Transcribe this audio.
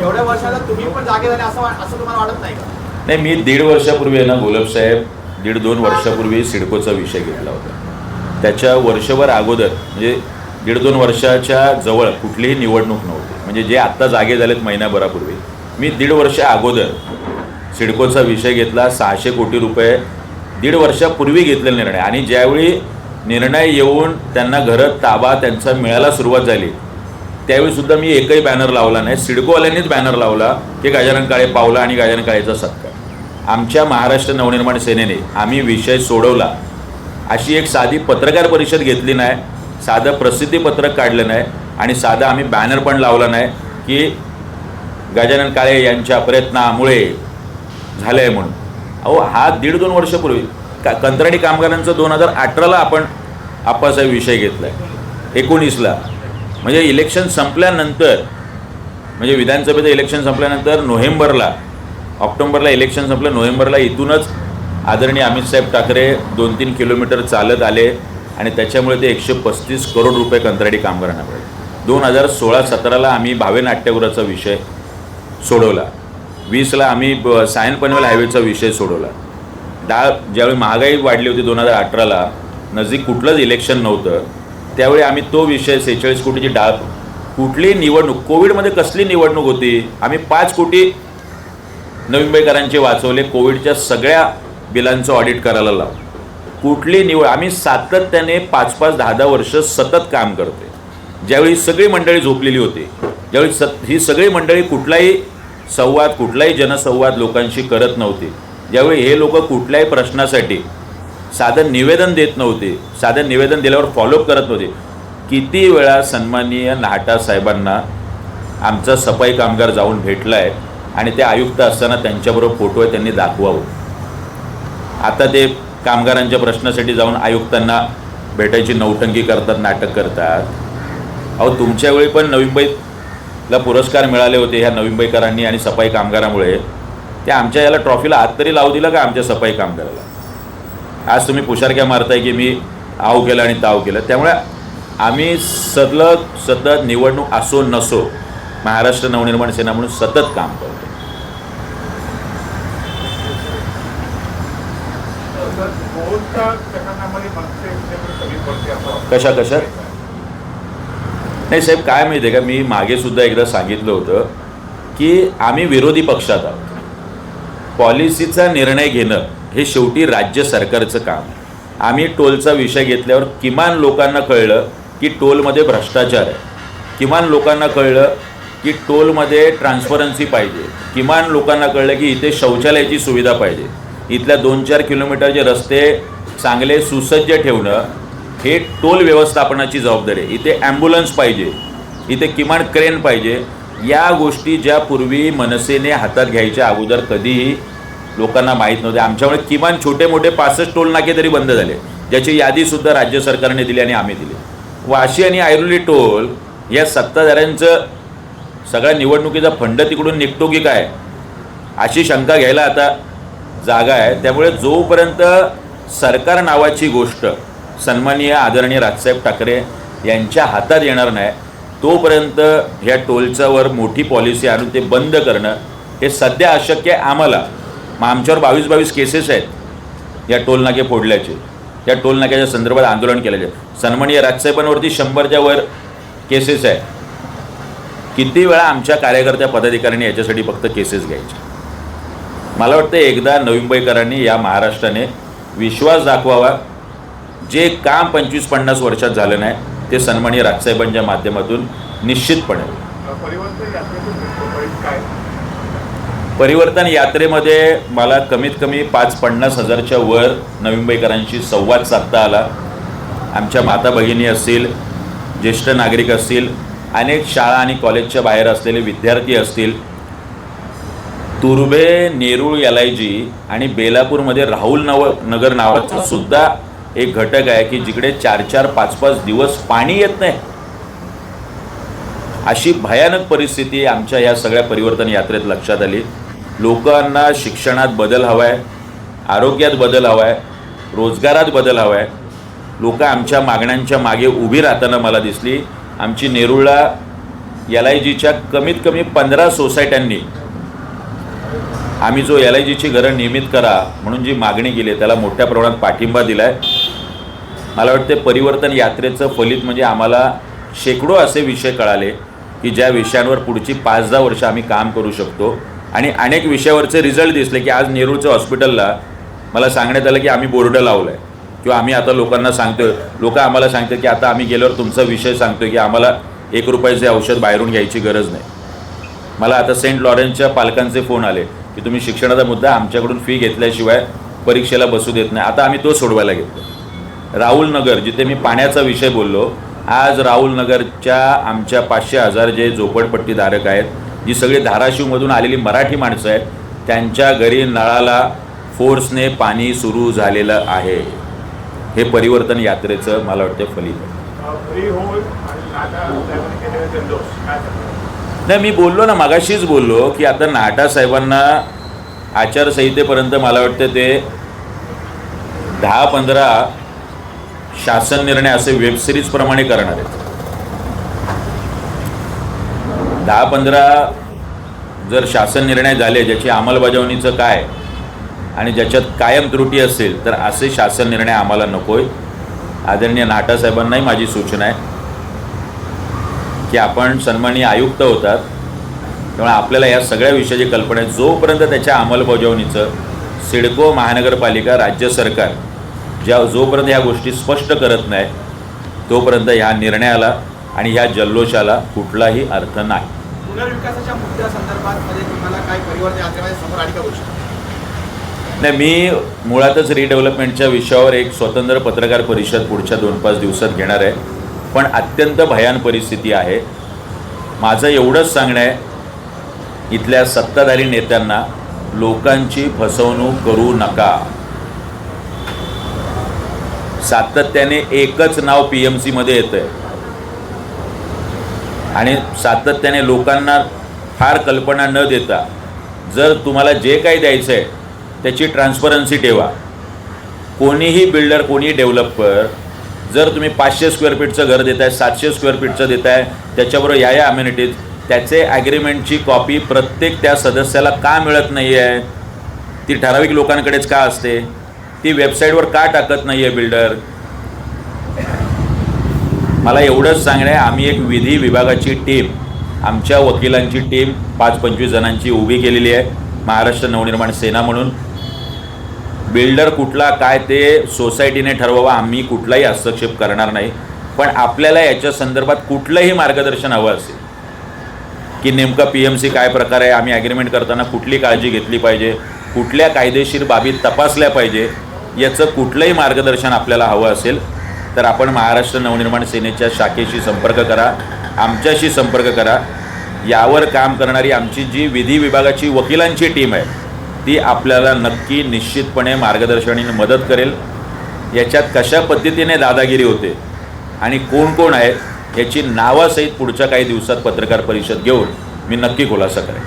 एवढ्या वर्षाला तुम्ही पण जागे झाले असं असं तुम्हाला वाटत नाही का? नाही मी दीड वर्षापूर्वी आहे ना गोलपसाहेब दीड दोन वर्षापूर्वी सिडकोचा विषय घेतला होता. त्याच्या वर्षभर अगोदर म्हणजे दीड दोन वर्षाच्या जवळ कुठलीही निवडणूक नव्हती. म्हणजे जे आत्ता जागे झालेत महिन्याभरापूर्वी मी दीड वर्ष अगोदर सिडकोचा विषय घेतला सहाशे कोटी रुपये दीड वर्षापूर्वी घेतलेला निर्णय. आणि ज्यावेळी निर्णय येऊन त्यांना घरं ताबा त्यांचा मिळायला सुरुवात झाली त्यावेळी सुद्धा मी एकही बॅनर लावला नाही. सिडकोवाल्यांनीच बॅनर लावला की गजानन काळे पावला आणि गजानन काळेचा सत्कार. आमच्या महाराष्ट्र नवनिर्माण सेनेने आम्ही विषय सोडवला. अशी एक साधी पत्रकार परिषद घेतली नाही साधं प्रसिद्धीपत्रक काढलं नाही आणि साधं आम्ही बॅनर पण लावला नाही की गजानन काळे यांच्या प्रयत्नामुळे झालं आहे म्हणून. अहो हा दीड दोन वर्षपूर्वी का कंत्राटी कामगारांचं दोन हजार अठराला आपण आप्पासाहेब विषय घेतला आहे एकोणीसला. म्हणजे इलेक्शन संपल्यानंतर म्हणजे विधानसभेचं इलेक्शन संपल्यानंतर नोव्हेंबरला ऑक्टोबरला इलेक्शन संपलं नोव्हेंबरला इथूनच आदरणीय अमितसाहेब ठाकरे दोन तीन किलोमीटर चालत आले आणि त्याच्यामुळे ते एकशे पस्तीस करोड रुपये कंत्राटी कामगारांना मिळाले दोन हजार सोळा सतराला आम्ही भावे नाट्यगृहाचा विषय सोडवला. वीसला आम्ही ब- सायन पनवेल हायवेचा विषय सोडवला. डाळ ज्यावेळी महागाई वाढली होती दोन हजार अठराला नजीक कुठलंच इलेक्शन नव्हतं. त्यावेळी आम्ही तो विषय सेहेचाळीस कोटीची डाळ कुठली निवडणूक कोविडमध्ये कसली निवडणूक होती? आम्ही पाच कोटी नवी मुंबईकरांचे वाचवले कोविडच्या सगळ्या बिलांचं ऑडिट करायला लाव कुठली निवड आम्ही सातत्याने पाच पाच दहा दहा वर्ष सतत काम करते ज्यावेळी सगळी मंडळी झोपलेली होती ज्यावेळी सत ही सगळी मंडळी कुठलाही संवाद कुठलाही जनसंवाद लोकांशी करत नव्हती ज्यावेळी हे लोक कुठल्याही प्रश्नासाठी साधं निवेदन देत नव्हते. साधं निवेदन दिल्यावर फॉलोअप करत नव्हते. किती वेळा सन्माननीय नाटा साहेबांना आमचा सफाई कामगार जाऊन भेटला आहे आणि ते आयुक्त असताना त्यांच्याबरोबर फोटो आहे त्यांनी दाखवावं. आता ते कामगारांच्या प्रश्नासाठी जाऊन आयुक्तांना भेटायची नौटंकी करतात नाटक करतात. अहो तुमच्या वेळी पण नवी मुंबईला पुरस्कार मिळाले होते ह्या नवी मुंबईकरांनी आणि सफाई कामगारामुळे. ते आमच्या याला ट्रॉफीला हात तरी लावू दिला का आमच्या सफाई कामगाराला? आज तुम्ही पुशारक्या मारताय की मी आव केलं आणि ताव केलं. त्यामुळे आम्ही सतत सतत निवडणूक असो नसो महाराष्ट्र नवनिर्माण सेना म्हणून सतत काम करतो. कशा कशा? नाही साहेब काय माहिती आहे का? मी मागे सुद्धा एकदा सांगितलं होतं की आम्ही विरोधी पक्षात आहोत. पॉलिसीचा निर्णय घेणं हे शेवटी राज्य सरकारचं काम. आम्ही टोलचा विषय घेतल्यावर किमान लोकांना कळलं की टोलमध्ये भ्रष्टाचार आहे. किमान लोकांना कळलं की टोलमध्ये ट्रान्सपरन्सी पाहिजे. किमान लोकांना कळलं की इथे शौचालयाची सुविधा पाहिजे. इथल्या दोन चार किलोमीटरचे रस्ते चांगले सुसज्ज ठेवणं हे टोल व्यवस्थापनाची जबाबदारी आहे. इथे ॲम्ब्युलन्स पाहिजे. इथे किमान क्रेन पाहिजे. या गोष्टी ज्या पूर्वी मनसेने हातात घ्यायच्या अगोदर कधीही लोकांना माहीत नव्हते. आमच्यामुळे किमान छोटे मोठे पासष्ट टोल नाके तरी बंद झाले. ज्याची यादीसुद्धा राज्य सरकारने दिली आणि आम्ही दिली. वाशी आणि आयरोली टोल या सत्ताधाऱ्यांचं सगळ्या निवडणुकीचा फंड तिकडून निघतो की काय? अशी शंका घ्यायला आता जागा आहे. त्यामुळे जोपर्यंत सरकार नावाची गोष्ट सन्माननीय आदरणीय राजसाहेब ठाकरे यांच्या हातात येणार नाही तोपर्यंत ह्या टोलच्यावर मोठी पॉलिसी आणून ते बंद करणं हे सध्या अशक्य आहे आम्हाला. मग आमच्यावर बावीस बावीस केसेस आहेत. या टोलनाके फोडल्याचे. या टोलनाक्याच्या संदर्भात आंदोलन केल्याचे. सन्माननीय राजसाहेबांवरती शंभरच्या वर केसेस आहे किती वेळा आमच्या कार्यकर्त्या पदाधिकाऱ्यांनी याच्यासाठी फक्त केसेस घ्यायचे? मला वाटतं एकदा नवी मुंबईकरांनी या महाराष्ट्राने विश्वास दाखवावा. जे काम पंचवीस पन्नास वर्षात झालं नाही ते सन्माननीय राजसाहेबांच्या माध्यमातून निश्चितपणे. परिवर्तन यात्रेमध्ये मला कमीत कमी पाच पन्नास हजारच्या वर नवी मुंबईकरांशी संवाद साधता आला. आमच्या माता भगिनी असतील ज्येष्ठ नागरिक असतील अनेक शाळा आणि कॉलेजच्या बाहेर असलेले विद्यार्थी असतील. Turbhe Nerul L I G आणि बेलापूरमध्ये राहुल नव नगर नावाचा सुद्धा एक घटक आहे की जिकडे चार चार पाच पाच दिवस पाणी येत नाही. अशी भयानक परिस्थिती आमच्या या सगळ्या परिवर्तन यात्रेत लक्षात आली. लोकांना शिक्षणात बदल हवा आहे आरोग्यात बदल हवा आहे रोजगारात बदल हवा आहे लोक आमच्या मागण्यांच्या मागे उभी राहताना मला दिसली. आमची नेरुळला एल आय जीच्या कमीत कमी पंधरा सोसायट्यांनी आम्ही जो एल आय जीची घरं नियमित करा म्हणून जी मागणी केली आहे त्याला मोठ्या प्रमाणात पाठिंबा दिला आहे मला वाटते परिवर्तन यात्रेचं फलित म्हणजे आम्हाला शेकडो असे विषय कळाले की ज्या विषयांवर पुढची पाच दहा वर्ष आम्ही काम करू शकतो. आणि अनेक विषयावरचे रिझल्ट दिसले की आज नेरूळच्या हॉस्पिटलला मला सांगण्यात आलं की आम्ही बोर्ड लावलं आहे किंवा आम्ही आता लोकांना सांगतोय लोक आम्हाला सांगतात की आता आम्ही गेल्यावर तुमचा विषय सांगतोय की आम्हाला एक रुपयाचे औषध बाहेरून घ्यायची गरज नाही. मला आता सेंट लॉरेन्सच्या पालकांचे फोन आले की तुम्ही शिक्षणाचा मुद्दा आमच्याकडून फी घेतल्याशिवाय परीक्षेला बसू देत नाही. आता आम्ही तो सोडवायला घेतो राहुल नगर जिथे मी पाण्याचा विषय बोललो आज राहुल नगरच्या आमच्या पाचशे हजार जे झोपडपट्टीधारक आहेत जी सगळी धाराशिवमधून आलेली मराठी माणसं आहेत त्यांच्या घरी नळाला फोर्सने पाणी सुरू झालेलं आहे. हे परिवर्तन यात्रेचं मला वाटतं फलित? नाही मी बोललो ना मागाशीच बोललो की आता नाटा साहेबांना आचारसंहितेपर्यंत मला वाटतं ते दहा पंधरा शासन निर्णय असे वेबसिरीजप्रमाणे करणार आहेत. दहा पंधरा जर शासन निर्णय झाले ज्याची अंमलबजावणीचं काय आणि ज्याच्यात कायम त्रुटी असेल तर असे शासन निर्णय आम्हाला नको आहे आदरणीय नाटासाहेबांनाही माझी सूचना आहे की आपण सन्माननीय आयुक्त होतात. त्यामुळे आपल्याला या सगळ्या विषयाची कल्पना आहे. जोपर्यंत त्याच्या अंमलबजावणीचं सिडको महानगरपालिका राज्य सरकार ज्या जोपर्यंत ह्या गोष्टी स्पष्ट करत नाही तोपर्यंत ह्या निर्णयाला आणि ह्या जल्लोषाला कुठलाही अर्थ नाही. पुनर्विकासाच्या मुद्द्यासंदर्भात मध्ये तुम्हाला काय परिवर्तन यात्रेमध्ये समोर आली का गोष्ट? नाही मी मुळातच रिडेव्हलपमेंटच्या विषयावर एक स्वतंत्र पत्रकार परिषद पुढच्या दोन पाच दिवसात घेणार आहे. पण अत्यंत भयान परिस्थिती आहे. माझं एवढंच सांगणं आहे इथल्या सत्ताधारी नेत्यांना लोकांची फसवणूक करू नका. सातत्याने एकच नाव पी एम सीमध्ये येतं आहे आणि सातत्याने लोकांना फार कल्पना न देता जर तुम्हाला जे काही द्यायचं आहे त्याची ट्रान्सपरन्सी ठेवा. कोणीही बिल्डर कोणीही डेव्हलपर जर तुम्ही पाचशे स्क्वेअर फीटचं घर देत आहे सातशे स्क्वेअर फीटचं देत आहे त्याच्याबरोबर या या अम्युनिटीज त्याचे ॲग्रीमेंटची कॉपी प्रत्येक त्या सदस्याला का मिळत नाही आहे ती ठराविक लोकांकडेच का असते? ती वेबसाईटवर का टाकत नाही आहे बिल्डर मला एवढंच सांगणं आहे आम्ही एक विधी विभागाची टीम आमच्या वकिलांची टीम पाच पंचवीस जणांची उभी केलेली आहे महाराष्ट्र नवनिर्माण सेना म्हणून. बिल्डर कुठला काय ते सोसायटीने ठरवावा आम्ही कुठलाही हस्तक्षेप करणार नाही. पण आपल्याला याच्या संदर्भात कुठलंही मार्गदर्शन हवं असेल की नेमका पी एम सी काय प्रकार आहे आम्ही ॲग्रीमेंट करताना कुठली काळजी घेतली पाहिजे कुठल्या कायदेशीर बाबी तपासल्या पाहिजे याचं कुठलंही मार्गदर्शन आपल्याला हवं असेल तर आपण महाराष्ट्र नवनिर्माण सेनेच्या शाखेशी संपर्क करा आमच्याशी संपर्क करा. यावर काम करणारी आमची जी विधी विभागाची वकिलांची टीम आहे ती आपल्याला नक्की निश्चितपणे मार्गदर्शनाने मदत करेल. याच्यात कशा पद्धतीने दादागिरी होते आणि कोण कोण आहेत याची नावासहित पुढच्या काही दिवसात पत्रकार परिषद घेऊन मी नक्की खुलासा करेन.